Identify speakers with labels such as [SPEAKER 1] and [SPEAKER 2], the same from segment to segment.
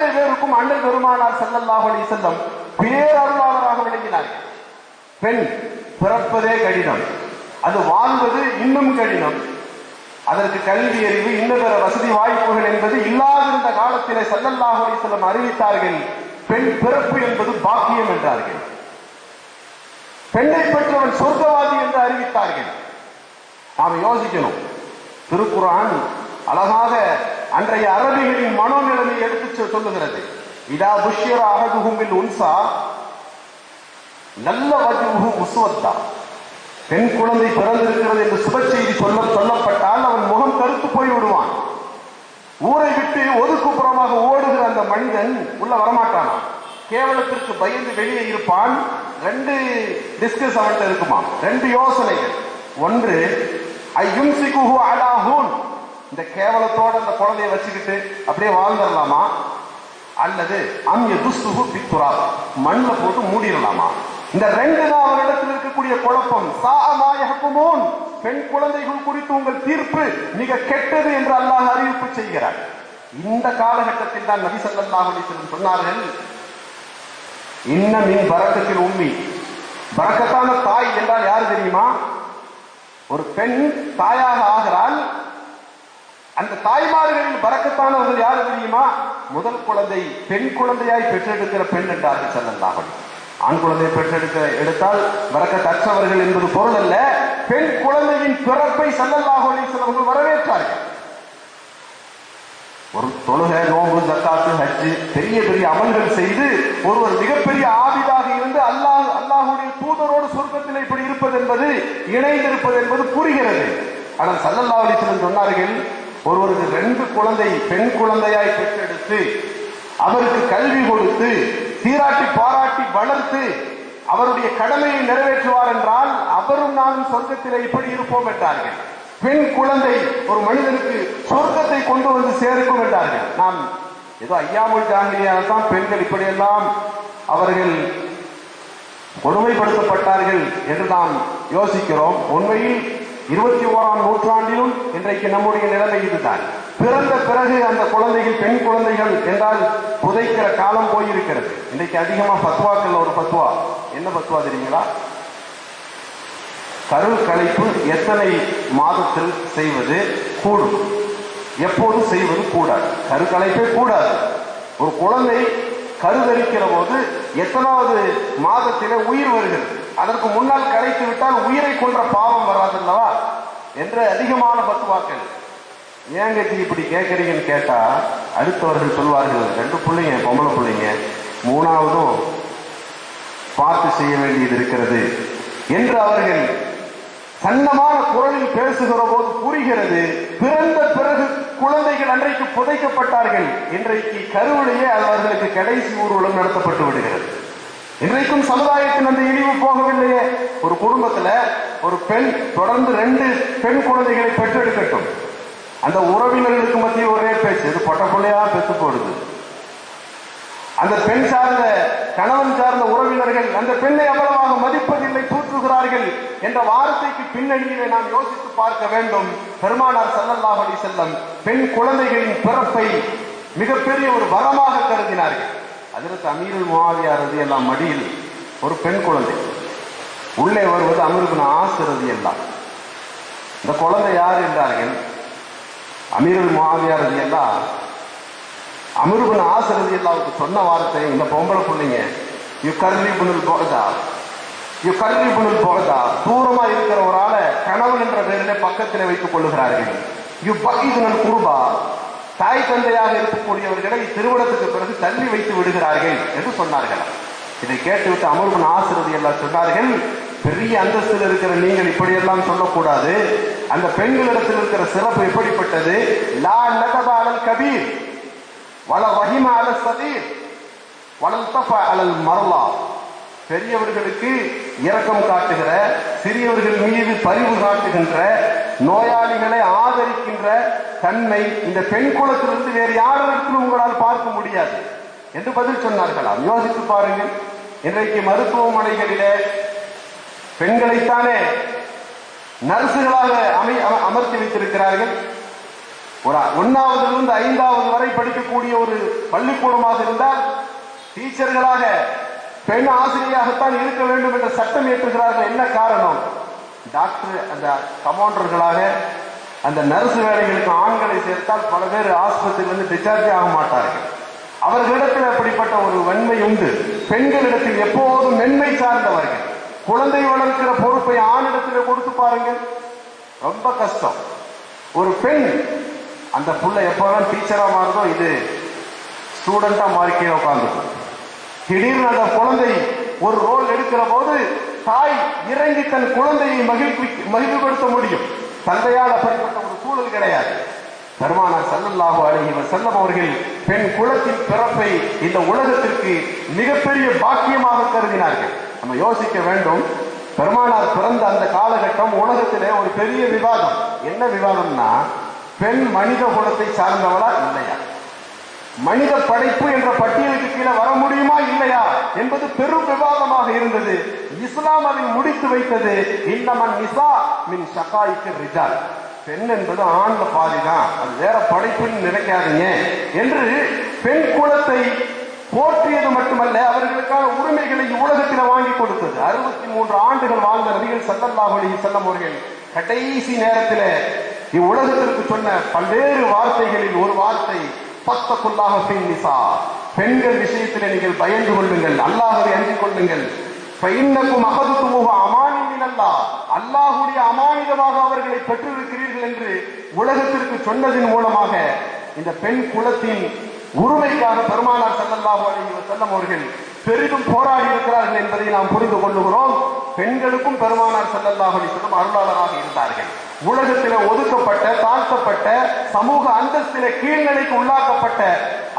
[SPEAKER 1] பேருக்கும் அண்ணல் பெருமானார் ஸல்லல்லாஹு அலி செல்லம் பேரருளாளராக விளங்கினார்கள் பெண் பிறப்பதே கடினம். அது வாழ்வது இன்னும் கடினம். அதற்கு கல்வி அறிவு இன்னும் வசதி வாய்ப்புகள் என்பது இல்லாதிருந்த காலத்திலே ஸல்லல்லாஹு அலி செல்லம் அறிவித்தார்கள். பெண் பிறப்பு என்பது பாக்கியம் என்றார்கள். பெண்ணை பெற்றவன் சொர்க்கவாதி என்று அறிவித்தார்கள். நாம் யோசிக்கணும். திருக்குறான் அழகாக அன்றைய அரபிகளின் மனோநிலைமை எடுத்து சொல்லுகிறது. இதா புஷ்யர் அழகுகுமில் உன்சா. நல்ல வஜுகு உசுவத்தா பெண் குழந்தை பிறந்திருக்கிறது என்று சுப செய்தி சொல்ல சொல்லப்பட்டால் அவன் முகம் கருத்து போய் விடுவான். ஊரை விட்டு ஒதுக்குப்புறமாக ஓடுகிற அந்த மனிதன் உள்ள வரமாட்டானா. கேவலத்திற்கு பயந்து வெளியே இருப்பான். ரெண்டு டிஸ்கஸ் அவன்கிட்ட இருக்குமா ரெண்டு யோசனைகள். ஒன்று ஐயும்சிகுஹு அலாஹூன் இந்த கேவலத்தோட அந்த குழந்தைய வச்சுக்கிட்டு அப்படியே வாழ்ந்துடலாமா? அல்லது அங்கே துஸ்துகு பித்துரா மண்ணில் போட்டு மூடிடலாமா? இந்த ரெண்டு தான் அவரிடத்தில் இருக்கக்கூடிய குழப்பம் சாமாயகமோன் பெண் குழந்தைகள் குறித்து உங்கள் தீர்ப்பு மிக கெட்டது என்று அல்லாஹ் அறிவிப்பு செய்கிறார். இந்த காலகட்டத்தில் தான் நபி ஸல்லல்லாஹு சொன்னார்கள் இன்னும் மின் பரக்கத்தில் உம்மி. பரக்கத்தான தாய் என்றால் யார் தெரியுமா? ஒரு பெண் தாயாக ஆகிறாள் அந்த தாய்மார்களில் பறக்கத்தானவர்கள் யாரு தெரியுமா? முதல் குழந்தை பெண் குழந்தையாய் பெற்றெடுக்கிற பெண் என்றார்கள் ஸல்லல்லாஹு ஆண் குழந்தையை பெற்றெடுக்க எடுத்தால் பறக்கத்தற்றவர்கள் என்பது பொருள் அல்ல. பெண் குழந்தையின் பிறப்பை ஸல்லல்லாஹு சிலவர்கள் வரவேற்றார்கள். ஒரு தொழுகை நோம்பு ஜக்காத்து ஹஜ்ஜு பெரிய பெரிய அமல்கள் செய்து ஒருவர் மிகப்பெரிய ஆபிதாக இருந்து அல்லாஹ் அல்லாஹுடைய தூதரோடு சொர்க்கத்தில் இப்படி இருப்பது என்பது இணைந்திருப்பது என்பது புரிகிறது. ஆனால் சல்லல்லா அலிஸ்லம் சொன்னார்கள் ஒருவருக்கு ரெண்டு குழந்தை பெண் குழந்தையாய் பெற்றெடுத்து அவருக்கு கல்வி கொடுத்து சீராட்டி பாராட்டி வளர்த்து அவருடைய கடமையை நிறைவேற்றுவார் என்றால் அவரும் நானும் சொர்க்கத்தில் இப்படி இருப்போம் என்றார்கள். பெண் குழந்தை ஒரு மனிதனுக்கு சொர்க்கத்தை கொண்டு வந்து சேர்க்கும் என்றார்கள். நாம் ஏதோ ஐயாமுல் ஜாங்கிரியாக தான் பெண்கள் இப்படியெல்லாம் அவர்கள் கொடுமைப்படுத்தப்பட்டார்கள் என்று நாம் யோசிக்கிறோம். உண்மையில் இருபத்தி ஓராம் நூற்றாண்டிலும் இன்றைக்கு நம்முடைய நிலைமை இதுதான். பிறந்த பிறகு அந்த குழந்தைகள் பெண் குழந்தைகள் என்றால் புதைக்கிற காலம் போயிருக்கிறது. இன்றைக்கு அதிகமா பத்வாக்கள் ஒரு பத்வா. என்ன பத்வா தெரியுங்களா? கரு கலைப்பு எத்தனை மாதத்தில் செய்வது கூடும். எப்போது செய்வது கூடாது. கரு கலைப்பே கூடாது. ஒரு குழந்தை கருதரிக்கிற போது எத்தனாவது மாதத்திலே உயிர் வருகிறது? அதற்கு முன்னால் கரைத்து விட்டால் உயிரை கொன்ற பாவம் வராதுல்லவா? என்று அதிகமான பத்துவாக்கள் ஏங்க ஜி இப்படி கேட்கறீங்கன்னு கேட்டா அடுத்தவர்கள் சொல்வார்கள் ரெண்டு பிள்ளைங்க பொம்பளை பிள்ளைங்க. மூணாவதும் பார்த்து செய்ய வேண்டியது இருக்கிறது. என்று அவர்கள் சன்னமான குரலில் பேசுகிற போது புரிகிறது பிறந்த பிறகு குழந்தைகள் அன்றைக்கு புதைக்கப்பட்டார்கள். இன்றைக்கு கருவிலேயே அவர்களுக்கு கடைசி ஊர்வலம் நடத்தப்பட்டு விடுகிறது. இன்றைக்கும் சமுதாயத்தின் அந்த இழிவு போகவில்லையே. ஒரு குடும்பத்துல ஒரு பெண் தொடர்ந்து ரெண்டு பெண் குழந்தைகளை பெற்றெடுக்கட்டும். அந்த உறவினர்களுக்கு மத்திய ஒரே பேச்சு இது பொட்ட பிள்ளையா பெத்து போடுது. அந்த பெண் சார்ந்த கணவன் சார்ந்த உறவினர்கள் அந்த பெண்ணை அவ்வளவாக மதிப்பதில்லை தூற்றுகிறார்கள் என்ற வார்த்தைக்கு பின்னணியிலே நாம் யோசித்து பார்க்க வேண்டும். பெருமானார் ஸல்லல்லாஹு அலி செல்லம் பெண் குழந்தைகளின் பிறப்பை மிகப்பெரிய ஒரு வரமாக கருதினார்கள். அதில் அமீருல் முவாவியா ரதி எல்லாம் மடியில் ஒரு பெண் குழந்தை. உள்ளே வருவது அமருபின் ஆசிரதி எல்லாம் இந்த குழந்தை யார் என்றார்கள்? அமீருல் முவாவியா ரதி எல்லாம் அமிர்பன் ஆசிரதி எல்லாவுக்கு சொன்ன வார்த்தை இந்த பொம்பளை பிள்ளைங்க யு கருவி புனல் போகதா. யு கருவி புனல் போகதா தூரமா இருக்கிற ஒரு ஆளை கணவன் என்ற பெயரிலே பக்கத்தில் வைத்துக் கொள்ளுகிறார்கள். யு பகிதுனல் குருபா தாய் தந்தையாக இருக்கக்கூடியவர்களை திருமணத்துக்கு பிறகு தள்ளி வைத்து விடுகிறார்கள் என்று சொன்னார்கள். இதை கேட்டுவிட்டு அமர்பன் ஆசிரதி எல்லாம் சொன்னார்கள் பெரிய அந்தஸ்தில் இருக்கிற நீங்கள் இப்படியெல்லாம் சொல்லக்கூடாது. அந்த பெண்களிடத்தில் இருக்கிற சிறப்பு எப்படிப்பட்டது? லா நகபாலல் கபீர். வள வகிமா அல சதீர் வளல் தஃப அலல் மரலா. பெரியவர்களுக்கு இரக்கம் காட்டுகிற சிறியவர்கள் மீது பரிவு காட்டுகின்ற நோயாளிகளை ஆதரிக்கின்ற தன்மை இந்த பெண் குலத்திலிருந்து வேறு யாரிடத்திலும் உங்களால் பார்க்க முடியாது. என்று பதில் சொன்னார்களாம். யோசித்து பாருங்கள். இன்றைக்கு மருத்துவமனைகளிலே பெண்களைத்தானே நர்சுகளாக அமை அம- அமர்த்தி வைத்திருக்கிறார்கள். ஒரு ஒன்னாவதிலிருந்து ஐந்தாவது வரை படிக்கக்கூடிய ஒரு பள்ளிக்கூடமாக இருந்தால் டீச்சர்களாக பெண் ஆசிரியராகத்தான் இருக்க வேண்டும் என்ற சட்டம் ஏற்றுகிறார்கள் என்ன காரணம்? டாக்டர் அந்த கமாண்டர்களாக அந்த நர்ஸ் வேலைகளுக்கு ஆண்களை சேர்த்தால் பல பேர் ஆஸ்பத்திரியிலிருந்து டிஸ்சார்ஜ் ஆக மாட்டார்கள். அவர்களிடத்தில் அப்படிப்பட்ட ஒரு வன்மை உண்டு. பெண்களிடத்தில் எப்போதும் மென்மை சார்ந்தவர்கள். குழந்தை வளர்க்கிற பொறுப்பை ஆணிடத்தில் கொடுத்து பாருங்கள். ரொம்ப கஷ்டம். ஒரு பெண் அந்த புள்ள எப்போதான் டீச்சரா மாறுதோ இது ஸ்டூடெண்டா மாறிக்கே உட்காந்துக்கும் திடீர்னு அந்த குழந்தை ஒரு ரோல் எடுக்கிற போது தாய் இறங்கி தன் குழந்தையை மகிழ்ச்சி மகிழ்வுபடுத்த முடியும். தந்தையால் அப்படிப்பட்ட ஒரு சூழல் கிடையாது. பெருமானார் ஸல்லல்லாஹு அலைஹி செல்லம் அவர்கள் பெண் குலத்தின் பிறப்பை இந்த உலகத்திற்கு மிகப்பெரிய பாக்கியமாக கருதினார்கள். நம்ம யோசிக்க வேண்டும். பெருமானார் பிறந்த அந்த காலகட்டம் உலகத்திலே ஒரு பெரிய விவாதம். என்ன விவாதம்னா பெண் மனித குலத்தை சார்ந்தவளா இல்லையா? மனித படைப்பு என்ற பட்டியலுக்கு கீழே வர முடியுமா இல்லையா என்பது பெரும் விவாதமாக இருந்தது. இஸ்லாம் அதை முடித்து வைத்தது. இன்னமன் நிசா மின் ஷகாய்க்கு ரிஜால். பெண் என்பது ஆண்ல பாதிதான். அது வேற படைப்புன்னு நினைக்காதீங்க என்று பெண் குலத்தை போற்றியது மட்டுமல்ல அவர்களுக்கான உரிமைகளை உலகத்தில் வாங்கி கொடுத்தது. அறுபத்தி மூன்று ஆண்டுகள் வாழ்ந்த நபிகள் ஸல்லல்லாஹு அலைஹி வஸல்லம் அவர்கள் கடைசி நேரத்தில் இவ்வுலகத்திற்கு சொன்ன பல்வேறு வார்த்தைகளில் ஒரு வார்த்தை பத்தக்குள்ளாக பெண் நிசா. பெண்கள் விஷயத்தில் நீங்கள் பயந்து கொள்ளுங்கள் அல்லாஹவை அஞ்சிக் கொள்ளுங்கள். பைன்னக்கும் அகதுத்துமுக அமானின் அல்லா அல்லாஹுடைய அமானிதமாக அவர்களை பெற்றிருக்கிறீர்கள் என்று உலகத்திற்கு சொன்னதின் மூலமாக இந்த பெண் குலத்தின் உரிமைக்காக பெருமானார் ஸல்லல்லாஹு அலைஹி வஸல்லம் அவர்கள் பெரிதும் போராடி இருக்கிறார்கள் என்பதை நாம் புரிந்து கொள்ளுகிறோம். பெண்களுக்கும் பெருமானார் செல்லல்லாக அலைஹி அருளாளராக இருந்தார்கள். உலகத்தில ஒதுக்கப்பட்ட தாழ்த்தப்பட்ட சமூக அந்தஸ்தில கீழ்நிலைக்கு உள்ளாக்கப்பட்ட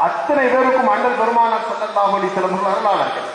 [SPEAKER 1] அத்தனை பேருக்கும் அண்ணல் பெருமானார் செல்லல்லாக அலைஹி அருளாளர்கள்.